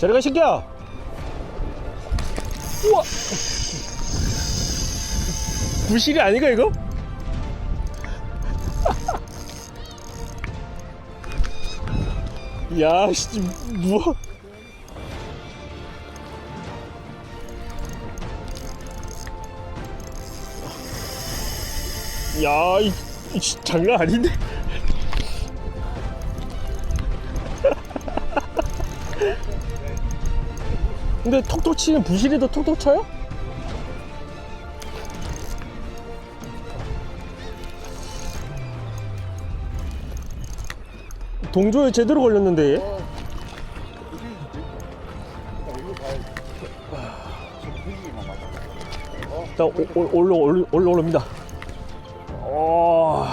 저리 가 새끼야 우와 부실이 아니가 이거? 야, 씨, 뭐? 야, 이, 이 씨, 장난 아닌데? 근데 톡톡 치는 부실이도 톡톡 쳐요? 동조에 제대로 걸렸는데 얘? 일단 오- 오- 올라 올라 올라 올라옵니다. 어?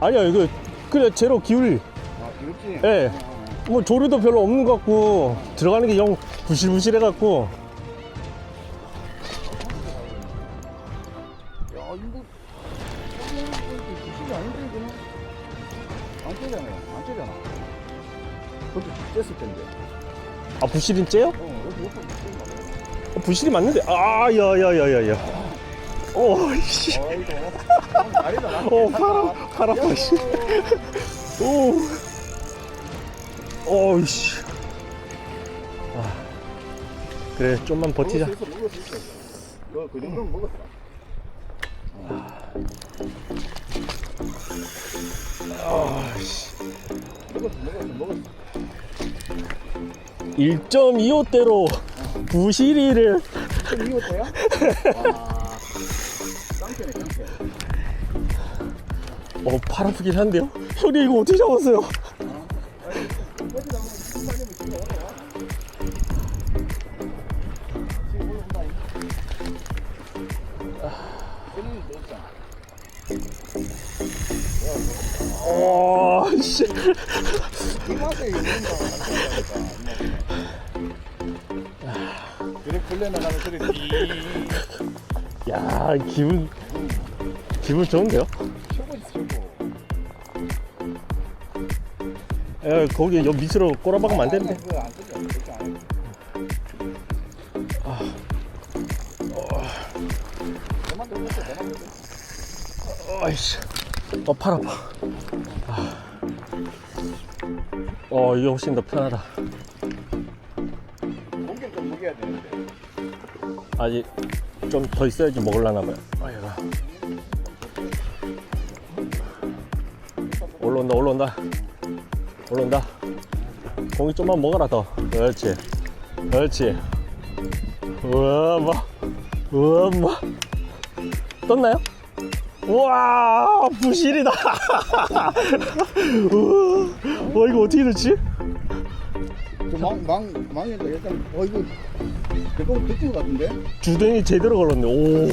아니야 이거 그래 제로 기울. 아? 예. 어, 어. 뭐 조류도 별로 없는 것 같고 들어가는 게 영 부실부실해 갖고 야, 이거 부실이 아닌데 이거는 안 떼잖아요. 안 떼잖아. 그것도 뗐을 텐데. 아 부실인 째요? 어, 여기 옆에 부실이 맞아. 어, 부실이 맞는데 아야야야야야. 오씨. 다리다 나. 어팔 아파 씨. 오. 오이씨. 아 그래 좀만 버티자. 먹을 수 있어, 먹을 수 있어. 이거 그 정도는 먹었어. 아씨. 먹었어, 먹었어, 먹었어. 1.25대로 부실이를 지금 이거 돼야? 와. 깡패네, 깡패. 어, 팔 아프긴 한데요? 형님, 이거 어떻게 잡았어요? 어, 기분, 기분 좋은데요? 야, 거기 여 밑으로 꼬라박으면 안 되는데. 들고 있어 아이씨. 어, 팔 아파. 아. 어, 이게 훨씬 더 편하다. 공격 좀 먹여야 되는데 아직 좀 더 있어야지 먹을라나 봐요. 아이고. 올라온다, 올라온다. 올라온다. 공이 좀만 먹어라, 더. 그렇지. 그렇지. 우와, 뭐. 우와, 뭐. 떴나요? 우와, 부실이다. 우와, 와, 이거 어떻게 됐지? 망 망 망해도 일단 어 이거 그거 듣는 것 같은데 주댕이 제대로 걸렸네. 오.